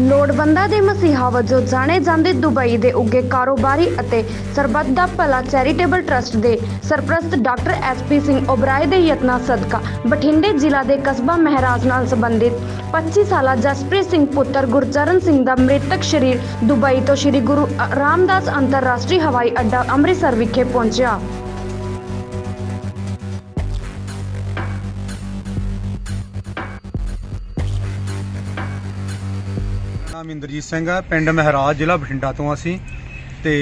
ਲੋੜਵੰਦਾਂ ਦੇ ਮਸੀਹਾ ਵਜੋਂ ਜਾਣੇ ਜਾਂਦੇ ਦੁਬਈ ਦੇ ਉੱਗੇ ਕਾਰੋਬਾਰੀ ਅਤੇ ਸਰਬੱਤ ਦਾ ਭਲਾ ਚੈਰੀਟੇਬਲ ਟਰਸਟ ਦੇ ਸਰਪ੍ਰਸਤ ਡਾਕਟਰ ਐਸਪੀ ਸਿੰਘ ਓਬਰਾਏ ਦੇ ਯਤਨਾਂ ਸਦਕਾ। ਬਠਿੰਡੇ ਜ਼ਿਲ੍ਹਾ ਦੇ ਕਸਬਾ ਮਹਿਰਾਜ ਨਾਲ ਸੰਬੰਧਿਤ 25 ਸਾਲਾ ਜਸਪ੍ਰੀਤ ਸਿੰਘ ਪੁੱਤਰ ਗੁਰਚਰਨ ਸਿੰਘ ਦਾ ਮ੍ਰਿਤਕ ਸ਼ਰੀਰ ਦੁਬਈ ਤੋਂ ਸ੍ਰੀ ਗੁਰੂ ਰਾਮਦਾਸ ਅੰਤਰਰਾਸ਼ਟਰੀ ਹਵਾਈ ਅੱਡਾ ਅੰਮ੍ਰਿਤਸਰ ਵਿਖੇ ਪਹੁੰਚਿਆ। ਨਾਮ ਇੰਦਰਜੀਤ ਸਿੰਘ ਹੈ ਪਿੰਡ ਮਹਿਰਾਜ ਜ਼ਿਲ੍ਹਾ ਬਠਿੰਡਾ ਤੋਂ ਅਸੀਂ। ਤੇ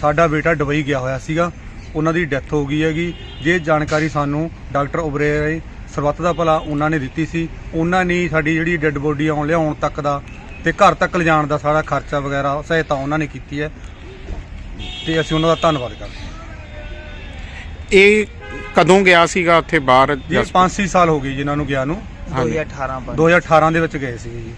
ਸਾਡਾ ਬੇਟਾ ਦੁਬਈ ਗਿਆ ਹੋਇਆ ਸੀਗਾ। ਉਹਨਾਂ ਦੀ ਡੈਥ ਹੋ ਗਈ ਹੈਗੀ। ਜੇ ਜਾਣਕਾਰੀ ਸਾਨੂੰ ਡਾਕਟਰ ਉਬਰੇ ਸਰਬੱਤ ਦਾ ਭਲਾ ਉਹਨਾਂ ਨੇ ਦਿੱਤੀ ਸੀ। ਉਹਨਾਂ ਨੇ ਸਾਡੀ ਜਿਹੜੀ ਡੈੱਡ ਬੋਡੀ ਆਉਣ ਲਿਆਉਣ ਤੱਕ ਦਾ ਤੇ ਘਰ ਤੱਕ ਲਿਜਾਣ ਦਾ ਸਾਰਾ ਖਰਚਾ ਵਗੈਰਾ ਸਹਾਇਤਾ ਉਹਨਾਂ ਨੇ ਕੀਤੀ ਹੈ। ਤੇ ਅਸੀਂ ਉਹਨਾਂ ਦਾ ਧੰਨਵਾਦ ਕਰਦੇ ਹਾਂ। ਇਹ ਕਦੋਂ ਗਿਆ ਸੀਗਾ ਉੱਥੇ ਬਾਹਰ? ਜੀ 5-6 ਸਾਲ ਹੋ ਗਏ ਜੀ ਇਹਨਾਂ ਨੂੰ ਗਿਆ ਨੂੰ। ਹਾਂਜੀ। 2018 ਬਣ 2018 ਦੇ ਵਿੱਚ ਗਏ ਸੀਗੇ ਜੀ।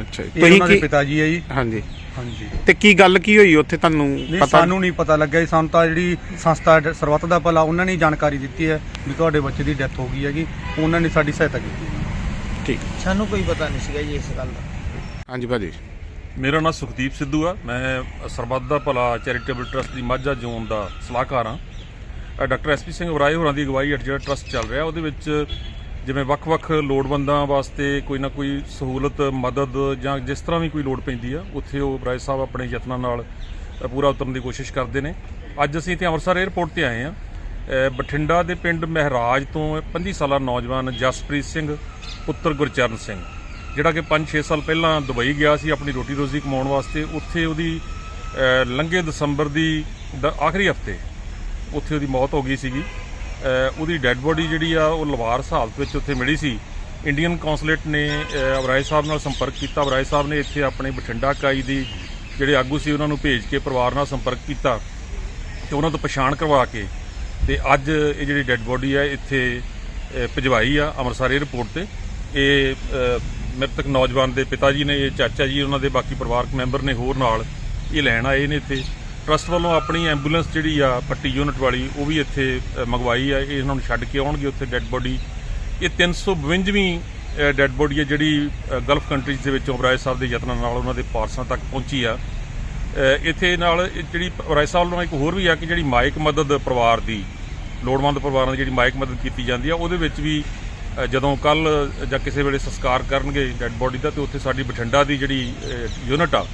ਅੱਛਾ ਜੀ। ਤੁਸੀਂ ਉਹਨਾਂ ਦੇ ਕੀ ਪਿਤਾ ਜੀ ਹੈ ਜੀ। ਹਾਂਜੀ। ਹਾਂਜੀ। ਤੇ ਕੀ ਗੱਲ ਕੀ ਹੋਈ ਉੱਥੇ ਤੁਹਾਨੂੰ ਨਹੀਂ ਪਤਾ? ਸਾਨੂੰ ਨਹੀਂ ਪਤਾ ਲੱਗਿਆ ਜੀ। ਸਾਨੂੰ ਤਾਂ ਜਿਹੜੀ ਸੰਸਥਾ ਡ- ਸਰਬੱਤ ਦਾ ਭਲਾ ਉਹਨਾਂ ਨੇ ਹੀ ਜਾਣਕਾਰੀ ਦਿੱਤੀ ਹੈ ਵੀ ਤੁਹਾਡੇ ਬੱਚੇ ਦੀ ਡੈਥ ਹੋ ਗਈ ਹੈਗੀ। ਉਹਨਾਂ ਨੇ ਸਾਡੀ ਸਹਾਇਤਾ ਕੀਤੀ। ਠੀਕ। ਸਾਨੂੰ ਕੋਈ ਪਤਾ ਨਹੀਂ ਸੀਗਾ ਜੀ ਇਸ ਗੱਲ ਦਾ। ਹਾਂਜੀ ਭਾਜੀ। ਮੇਰਾ ਨਾਮ ਸੁਖਦੀਪ ਸਿੱਧੂ ਆ। ਮੈਂ ਸਰਬੱਤ ਦਾ ਭਲਾ ਚੈਰੀਟੇਬਲ ਟਰਸਟ ਦੀ ਮਾਝਾ ਜ਼ੋਨ ਦਾ ਸਲਾਹਕਾਰ ਅ, ਡਾਕਟਰ ਐਸਪੀ ਸਿੰਘ ਵਰਾਏ ਹੋਰਾਂ ਦੀ ਅਗਵਾਈ ਹੇਠ ਜਿਹੜਾ ਟਰਸਟ ਚੱਲ ਰਿਹਾ ਉਹਦੇ ਵਿੱਚ ਜਿਵੇਂ ਵੱਖ-ਵੱਖ ਲੋੜਵੰਦਾਂ ਵਾਸਤੇ ਕੋਈ ਨਾ ਕੋਈ ਸਹੂਲਤ, ਮਦਦ ਜਾਂ ਜਿਸ ਤਰ੍ਹਾਂ ਵੀ ਕੋਈ ਲੋੜ ਪੈਂਦੀ ਆ, ਉੱਥੇ ਉਹ ਵਰਾਏ ਸਾਹਿਬ ਆਪਣੇ ਯਤਨਾਂ ਨਾਲ ਪੂਰਾ ਉਤਰਨ ਦੀ ਕੋਸ਼ਿਸ਼ ਕਰਦੇ ਨੇ। ਅੱਜ ਅਸੀਂ ਇੱਥੇ ਅੰਮ੍ਰਿਤਸਰ 에ਅਰਪੋਰਟ ਤੇ ਆਏ ਆ ਬਠਿੰਡਾ ਦੇ ਪਿੰਡ ਮਹਿਰਾਜ ਤੋਂ 25 ਸਾਲਾ ਨੌਜਵਾਨ ਜਸਪ੍ਰੀਤ ਸਿੰਘ, ਪੁੱਤਰ ਗੁਰਚਰਨ ਸਿੰਘ, ਜਿਹੜਾ ਕਿ 5-6 ਸਾਲ ਪਹਿਲਾਂ ਦੁਬਈ ਗਿਆ ਸੀ ਆਪਣੀ ਰੋਟੀ ਰੋਜ਼ੀ ਕਮਾਉਣ ਵਾਸਤੇ। ਉੱਥੇ ਉਹਦੀ ਲੰਘੇ ਦਸੰਬਰ ਦੀ ਦ- ਆਖਰੀ ਹਫ਼ਤੇ ਉੱਥੇ ਉਹਦੀ ਮੌਤ ਹੋ ਗਈ ਸੀਗੀ। ਉਹਦੀ ਡੈੱਡ ਬੋਡੀ ਜਿਹੜੀ ਆ, ਉਹ ਲਵਾਰਸ ਹਾਲਤ ਵਿੱਚ ਉੱਥੇ ਮਿਲੀ ਸੀ। ਇੰਡੀਅਨ ਕੌਂਸੂਲੇਟ ਨੇ ਅਬਰਾਏ ਸਾਹਿਬ ਨਾਲ ਸੰਪਰਕ ਕੀਤਾ। ਅਬਰਾਏ ਸਾਹਿਬ ਨੇ ਇੱਥੇ ਆਪਣੇ ਬਠਿੰਡਾ ਇਕਾਈ ਦੀ ਜਿਹੜੇ ਆਗੂ ਸੀ, ਉਹਨਾਂ ਨੂੰ ਭੇਜ ਕੇ ਪਰਿਵਾਰ ਨਾਲ ਸੰਪਰਕ ਕੀਤਾ ਤੇ ਉਹਨਾਂ ਤੋਂ ਪਛਾਣ ਕਰਵਾ ਕੇ ਤੇ ਅੱਜ ਇਹ ਜਿਹੜੀ ਡੈੱਡ ਬੋਡੀ ਆ, ਇੱਥੇ ਭਜਵਾਈ ਆ ਅੰਮ੍ਰਿਤਸਰ 에ਅਰਪੋਰਟ ਤੇ। ਇਹ ਮ੍ਰਿਤਕ ਨੌਜਵਾਨ ਦੇ ਪਿਤਾ ਜੀ ਨੇ, ਇਹ ਚਾਚਾ ਜੀ, ਉਹਨਾਂ ਦੇ ਬਾਕੀ ਪਰਿਵਾਰਕ ਮੈਂਬਰ ਨੇ ਹੋਰ ਨਾਲ ਇਹ ਲੈਣ ਆਏ ਨੇ ਇੱਥੇ। ਟਰਸਟ ਵੱਲੋਂ ਆਪਣੀ ਐਂਬੂਲੈਂਸ ਜਿਹੜੀ ਆ, ਪੱਟੀ ਯੂਨਿਟ ਵਾਲੀ, ਉਹ ਵੀ ਇੱਥੇ ਮੰਗਵਾਈ ਆ। ਇਹ ਇਹਨਾਂ ਨੂੰ ਛੱਡ ਕੇ ਆਉਣਗੇ ਉੱਥੇ ਡੈੱਡ ਬੋਡੀ। ਇਹ 352ਵੀਂ ਡੈੱਡ ਬੋਡੀ ਹੈ ਜਿਹੜੀ ਗਲਫ ਕੰਟਰੀਜ਼ ਦੇ ਵਿੱਚੋਂ ਬਰਾਏ ਸਾਹਿਬ ਦੇ ਯਤਨਾਂ ਨਾਲ ਉਹਨਾਂ ਦੇ ਪਾਰਸਾਂ ਤੱਕ ਪਹੁੰਚੀ ਆ। ਇੱਥੇ ਨਾਲ ਜਿਹੜੀ ਬਰਾਏ ਸਾਹਿਬ ਨਾਲ ਇੱਕ ਹੋਰ ਵੀ ਆ ਕਿ ਜਿਹੜੀ ਮਾਇਕ ਮਦਦ ਪਰਿਵਾਰ ਦੀ, ਲੋੜਵੰਦ ਪਰਿਵਾਰਾਂ ਦੀ ਜਿਹੜੀ ਮਾਇਕ ਮਦਦ ਕੀਤੀ ਜਾਂਦੀ ਆ, ਉਹਦੇ ਵਿੱਚ ਵੀ ਜਦੋਂ ਕੱਲ ਜਾਂ ਕਿਸੇ ਵੇਲੇ ਸੰਸਕਾਰ ਕਰਨਗੇ ਡੈੱਡ ਬੋਡੀ ਦਾ, ਤੇ ਉੱਥੇ ਸਾਡੀ ਬਠਿੰਡਾ ਦੀ ਜਿਹੜੀ ਯੂਨਿਟ ਆ,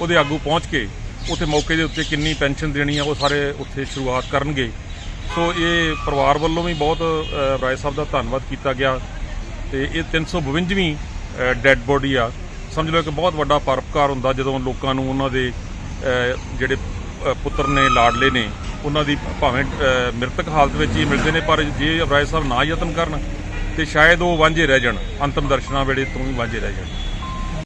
ਉਹਦੇ ਆਗੂ ਪਹੁੰਚ ਕੇ ਉੱਥੇ ਮੌਕੇ ਦੇ ਉੱਤੇ ਕਿੰਨੀ ਪੈਨਸ਼ਨ ਦੇਣੀ ਆ, ਉਹ ਸਾਰੇ ਉੱਥੇ ਸ਼ੁਰੂਆਤ ਕਰਨਗੇ। ਸੋ ਇਹ ਪਰਿਵਾਰ ਵੱਲੋਂ ਵੀ ਬਹੁਤ ਰਾਏ ਸਾਹਿਬ ਦਾ ਧੰਨਵਾਦ ਕੀਤਾ ਗਿਆ। ਤੇ ਇਹ 352ਵੀਂ ਡੈੱਡ ਬੋਡੀ ਆ। ਸਮਝ ਲਓ ਕਿ ਬਹੁਤ ਵੱਡਾ ਪਰਪਕਾਰ ਹੁੰਦਾ ਜਦੋਂ ਲੋਕਾਂ ਨੂੰ ਉਹਨਾਂ ਦੇ ਜਿਹੜੇ ਪੁੱਤਰ ਨੇ, ਲਾਡਲੇ ਨੇ, ਉਹਨਾਂ ਦੀ ਭਾਵੇਂ ਮ੍ਰਿਤਕ ਹਾਲਤ ਵਿੱਚ ਹੀ ਮਿਲਦੇ ਨੇ, ਪਰ ਜੇ ਰਾਏ ਸਾਹਿਬ ਨਾ ਯਤਨ ਕਰਨ, ਤੇ ਸ਼ਾਇਦ ਉਹ ਵਾਂਝੇ ਰਹਿ ਜਾਣ, ਅੰਤਮ ਦਰਸ਼ਨਾਂ ਵੇਲੇ ਤੋਂ ਵੀ ਵਾਂਝੇ ਰਹਿ ਜਾਣ।